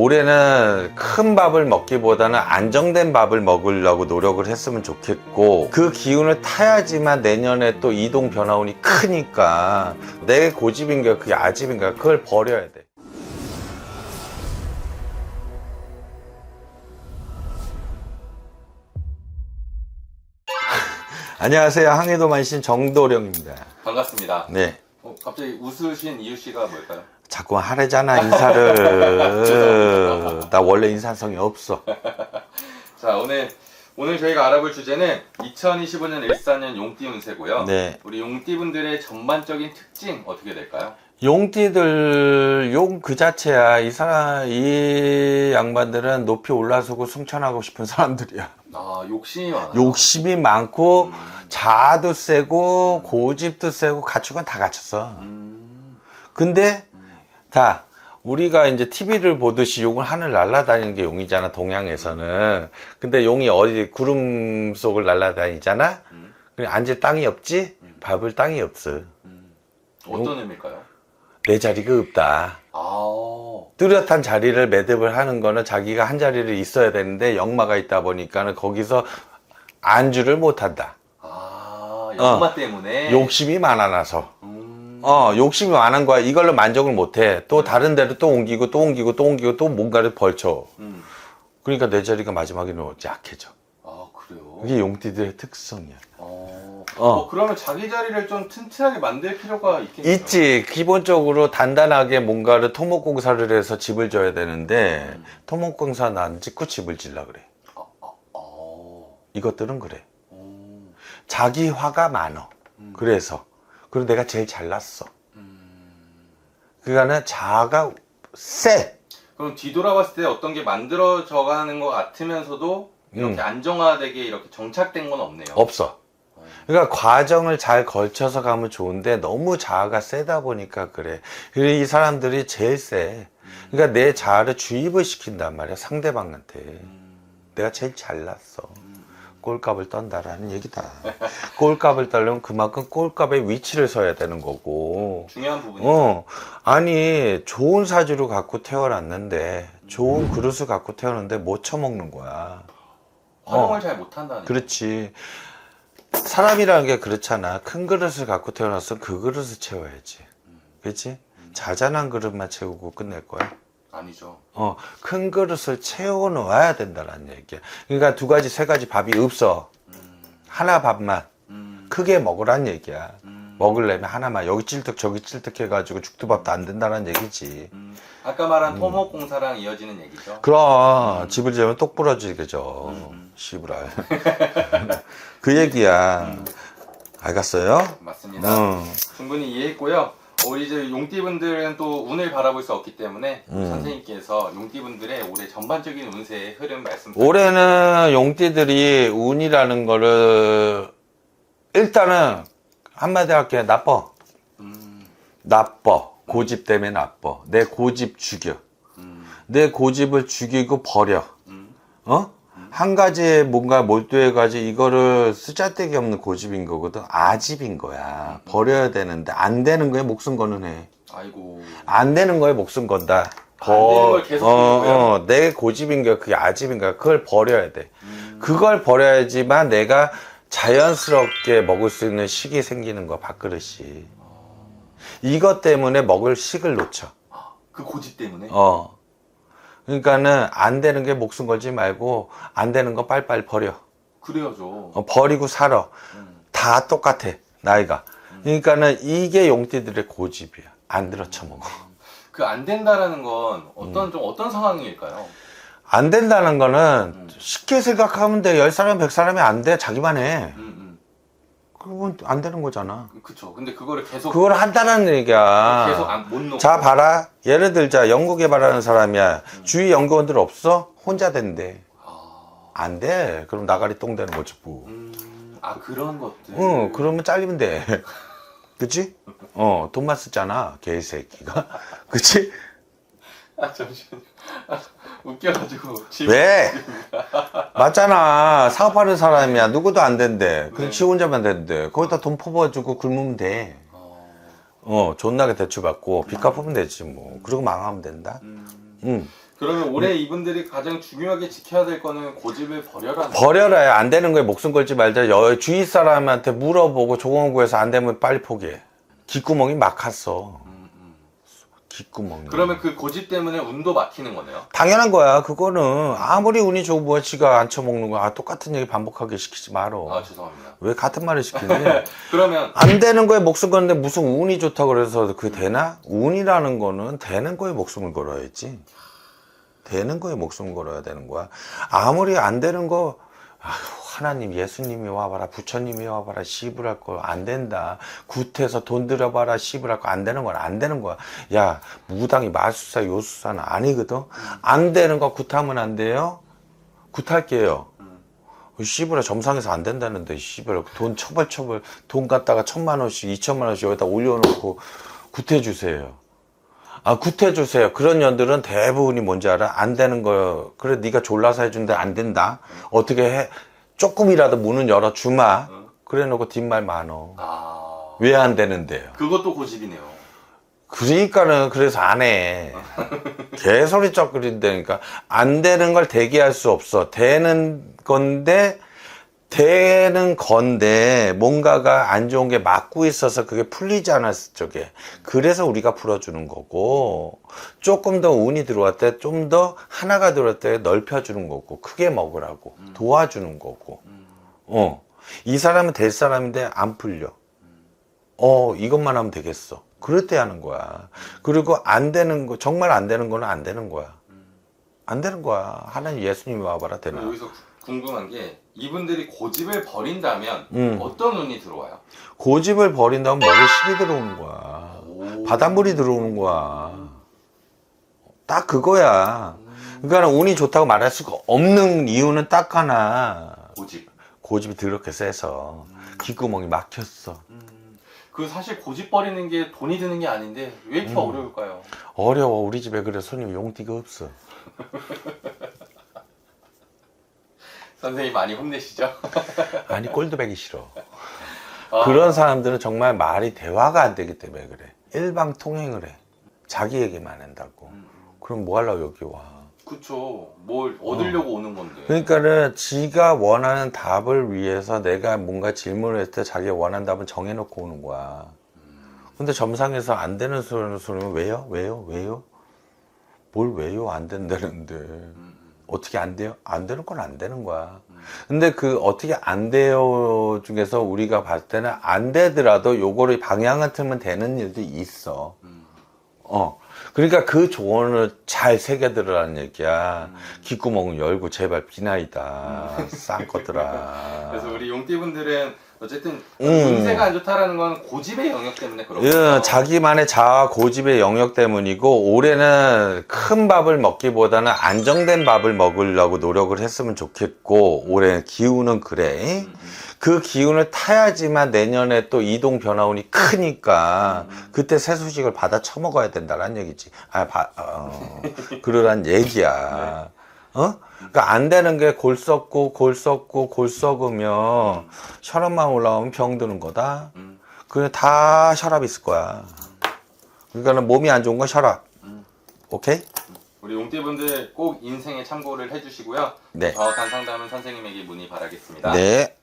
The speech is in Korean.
올해는 큰 밥을 먹기보다는 안정된 밥을 먹으려고 노력을 했으면 좋겠고 그 기운을 타야지만 내년에 또 이동 변화운이 크니까 내 고집인가 그게 아집인가 그걸 버려야 돼. 안녕하세요. 항해도 만신 정도령입니다. 반갑습니다. 네. 어, 갑자기 웃으신 이유 씨가 뭘까요? 자꾸 하래잖아 인사를. 나 원래 인사성이 없어. 자 오늘 오늘 저희가 알아볼 주제는 2025년 일사년 용띠 운세고요. 네. 우리 용띠 분들의 전반적인 특징 어떻게 될까요? 용띠들 용 그 자체야. 이 사람 이 양반들은 높이 올라서고 승천하고 싶은 사람들이야. 아 욕심이 많아요. 욕심이 많고 자아도 세고 고집도 세고 갖추건 다 갖췄어. 음, 근데 다 우리가 이제 TV를 보듯이 용을 하늘 날아다니는 게 용이잖아 동양에서는. 근데 용이 어디 구름 속을 날아다니잖아? 음, 그래 앉을 땅이 없지? 밟을 땅이 없어. 음. 어떤 의미일까요? 내 자리가 없다. 아, 뚜렷한 자리를 매듭을 하는 거는 자기가 한 자리를 있어야 되는데 역마가 있다 보니까는 거기서 안주를 못한다. 아 역마 때문에? 어. 욕심이 많아나서. 음, 어, 욕심이 많은 거야. 이걸로 만족을 못 해. 또 다른 데로 또 옮기고, 또 옮기고, 또 옮기고, 또 뭔가를 벌쳐. 음. 그러니까 내 자리가 마지막에는 약해져. 아 그래요. 그게 용띠들의 특성이야. 어. 어. 어, 그러면 자기 자리를 좀 튼튼하게 만들 필요가 있겠네요. 있지. 기본적으로 단단하게 뭔가를 토목공사를 해서 집을 져야 되는데, 음. 토목공사 난 짓고 집을 질라 그래. 아, 아, 어. 이것들은 그래. 음, 자기 화가 많어. 음. 그래서. 그리고 내가 제일 잘났어. 음. 그러니까는 자아가 세. 그럼 뒤돌아봤을 때 어떤 게 만들어져 가는 것 같으면서도 이렇게 음. 안정화되게 이렇게 정착된 건 없네요. 없어. 그러니까 과정을 잘 걸쳐서 가면 좋은데 너무 자아가 세다 보니까 그래. 그래 이 사람들이 제일 세. 그러니까 내 자아를 주입을 시킨단 말이야 상대방한테. 음, 내가 제일 잘났어. 음, 꼴값을 떤다라는 얘기다. 꼴값을 떨려면 그만큼 꼴값의 위치를 서야 되는 거고. 중요한 부분이죠. 어, 아니 좋은 사주를 갖고 태어났는데 좋은 그릇을 갖고 태어났는데 못 처먹는 거야. 활용을 어. 잘 못한다는. 그렇지. 사람이라는 게 그렇잖아. 큰 그릇을 갖고 태어났으면 그 그릇을 채워야지. 그렇지? 자잘한 그릇만 채우고 끝낼 거야. 아니죠. 어, 큰 그릇을 채워 놓아야 된다는 얘기야. 그러니까 두 가지, 세 가지 밥이 없어. 음, 하나 밥만 음, 크게 먹으란 얘기야. 음, 먹으려면 하나만 여기 찔득 저기 찔득 해가지고 죽두밥도 안 된다는 얘기지. 음. 아까 말한 음. 토목공사랑 이어지는 얘기죠. 그럼 집을 지으면 똑 부러지겠죠. 음. 씨부랄. 그 얘기야. 알겠어요? 맞습니다. 응. 충분히 이해했고요. 우리 이제 용띠분들은 또 운을 바라볼 수 없기 때문에 음. 선생님께서 용띠분들의 올해 전반적인 운세의 흐름 말씀. 올해는 용띠들이 운이라는 거를 일단은 한마디 할게 나빠. 음, 나빠. 고집 때문에 나빠. 내 고집 죽여. 음, 내 고집을 죽이고 버려. 음, 어? 한 가지에 뭔가 몰두해가지고 이거를 쓰잘데기 없는 고집인 거거든. 아집인 거야. 버려야 되는데 안 되는 거에 목숨 거는 해. 아이고. 안 되는 거에 목숨 건다. 안 되는 걸 계속 어, 들고요? 어, 내 고집인가 그게 아집인가 그걸 버려야 돼. 음, 그걸 버려야지만 내가 자연스럽게 먹을 수 있는 식이 생기는 거야 밥그릇이. 이것 때문에 먹을 식을 놓쳐. 그 고집 때문에. 어. 그러니까는 안 되는 게 목숨 걸지 말고 안 되는 거 빨빨 버려. 그래야죠. 어, 버리고 살아. 음, 다 똑같아 나이가. 그러니까는 이게 용띠들의 고집이야. 안 들어 쳐 먹어. 그 안 된다라는 건 어떤 음. 좀 어떤 상황일까요? 안 된다는 거는 음. 쉽게 생각하면 돼. 열 사람, 백 사람이 안 돼. 자기만 해. 음, 그건 안 되는 거잖아. 음. 그쵸. 근데 그거를 계속 그걸 한다는 얘기야. 계속 안, 못 놓고. 자, 봐라. 예를 들자, 연구 개발하는 사람이야. 주위 연구원들 없어? 혼자 된대. 아, 안 돼. 그럼 나가리 똥 되는 거지, 뭐. 음, 아 그런 것들. 어, 그러면 잘리면 돼. 그치? 어, 돈만 쓰잖아, 개새끼가. 그치? 아 잠시만요. 아, 웃겨가지고. 지- 왜? 맞잖아. 사업하는 사람이야. 누구도 안 된대. 그럼 네. 지 혼자만 된대. 거기다 돈 퍼부어주고 굶으면 돼. 어, 어, 존나게 대출받고 빚 갚으면 되지, 뭐. 그리고 망하면 된다. 음, 응. 그러면 올해 이분들이 가장 중요하게 지켜야 될 거는 고집을 버려라. 버려라. 안 되는 거에 목숨 걸지 말자. 여, 주위 사람한테 물어보고 조언 구해서 안 되면 빨리 포기해. 귓구멍이 막혔어. 음, 음. 귓구멍이. 그러면 그 고집 때문에 운도 막히는 거네요. 당연한 거야. 그거는 아무리 운이 좋고 뭐 지가 안 쳐먹는 거야. 아, 똑같은 얘기 반복하게 시키지 말어. 아 죄송합니다. 왜 같은 말을 시키니? 그러면 안 되는 거에 목숨 거는데 무슨 운이 좋다고 그래서 그게 되나? 운이라는 거는 되는 거에 목숨을 걸어야지. 되는 거에 목숨을 걸어야 되는 거야. 아무리 안 되는 거, 아휴, 하나님, 예수님이 와봐라, 부처님이 와봐라, 시부할 거안 된다. 굿해서 돈 들여봐라, 시부할 거안 되는 건 안 되는 거야. 야, 무당이 마술사, 요술사는 아니거든? 안 되는 거 굿하면 안 돼요? 굿할게요. 씨부라 점상에서 안 된다는데 씨부라 돈 처벌 처벌 돈 갖다가 천만 원씩 이천만 원씩 여기다 올려놓고 굿해 주세요. 아 굿해 주세요. 그런 년들은 대부분이 뭔지 알아? 안 되는 거 그래 네가 졸라서 해준데 안 된다. 어떻게 해? 조금이라도 문은 열어 주마. 그래 놓고 뒷말 많어. 아 왜 안 되는데요? 그것도 고집이네요. 그러니까는 그래서 안 해. 개소리 쩍거린다니까. 안 되는 걸 대기할 수 없어. 되는 건데, 되는 건데, 뭔가가 안 좋은 게 막고 있어서 그게 풀리지 않았을 적에. 그래서 우리가 풀어주는 거고, 조금 더 운이 들어왔을 때, 좀 더 하나가 들어왔을 때 넓혀주는 거고, 크게 먹으라고. 도와주는 거고. 어. 이 사람은 될 사람인데 안 풀려. 어, 이것만 하면 되겠어. 그럴 때 하는 거야. 그리고 안 되는 거, 정말 안 되는 거는 안 되는 거야. 안 되는 거야. 하나님 예수님이 와봐라, 되나. 궁금한 게 이분들이 고집을 버린다면 음. 어떤 운이 들어와요? 고집을 버린다면 먹을 식이 들어오는 거야. 오. 바닷물이 들어오는 거야. 딱 그거야. 그러니까 운이 좋다고 말할 수가 없는 이유는 딱 하나. 고집. 고집이 더럽게 세서. 귓구멍이 막혔어. 음. 그 사실 고집 버리는 게 돈이 드는 게 아닌데 왜 이렇게 음. 어려울까요? 어려워. 우리 집에 그래 손님 용띠가 없어. 선생님 많이 혼내시죠? 아니, 꼴도배기 싫어. 아, 그런 사람들은 정말 말이 대화가 안 되기 때문에 그래. 일방통행을 해. 자기 얘기만 한다고. 음. 그럼 뭐 하려고 여기 와. 그쵸. 뭘 얻으려고 오는 건데. 그러니까는 지가 원하는 답을 위해서 내가 뭔가 질문을 했을 때 자기가 원하는 답은 정해놓고 오는 거야. 근데 점상에서 안 되는 소리는 소리면 왜요? 왜요? 왜요? 뭘 왜요? 안 된다는데. 음. 어떻게 안 돼요? 안 되는 건 안 되는 거야. 근데 그 어떻게 안 돼요 중에서 우리가 봤을 때는 안 되더라도 요거를 방향을 틀면 되는 일도 있어. 음. 어. 그러니까 그 조언을 잘 새겨들으라는 얘기야. 음. 귓구멍을 열고 제발 비나이다. 싼 것들아. 그래서 우리 용띠분들은 어쨌든 음. 운세가 안 좋다라는 건 고집의 영역 때문에 그렇거든요. 예, 자기만의 자아 고집의 영역 때문이고 올해는 큰 밥을 먹기보다는 안정된 밥을 먹으려고 노력을 했으면 좋겠고 올해 기운은 그래. 음, 음. 그 기운을 타야지만 내년에 또 이동 변화운이 크니까 그때 새 소식을 받아 처먹어야 된다는 얘기지. 아, 바, 어, 그러란 얘기야. 어? 그러니까 안 되는 게 골 썩고 골 썩고 골 썩으면 혈압만 올라오면 병 드는 거다. 음. 그게 다 혈압 있을 거야. 그러니까는 몸이 안 좋은 건 혈압. 음. 오케이? 우리 용띠분들 꼭 인생에 참고를 해주시고요. 네. 정확한 상담은 선생님에게 문의 바라겠습니다. 네.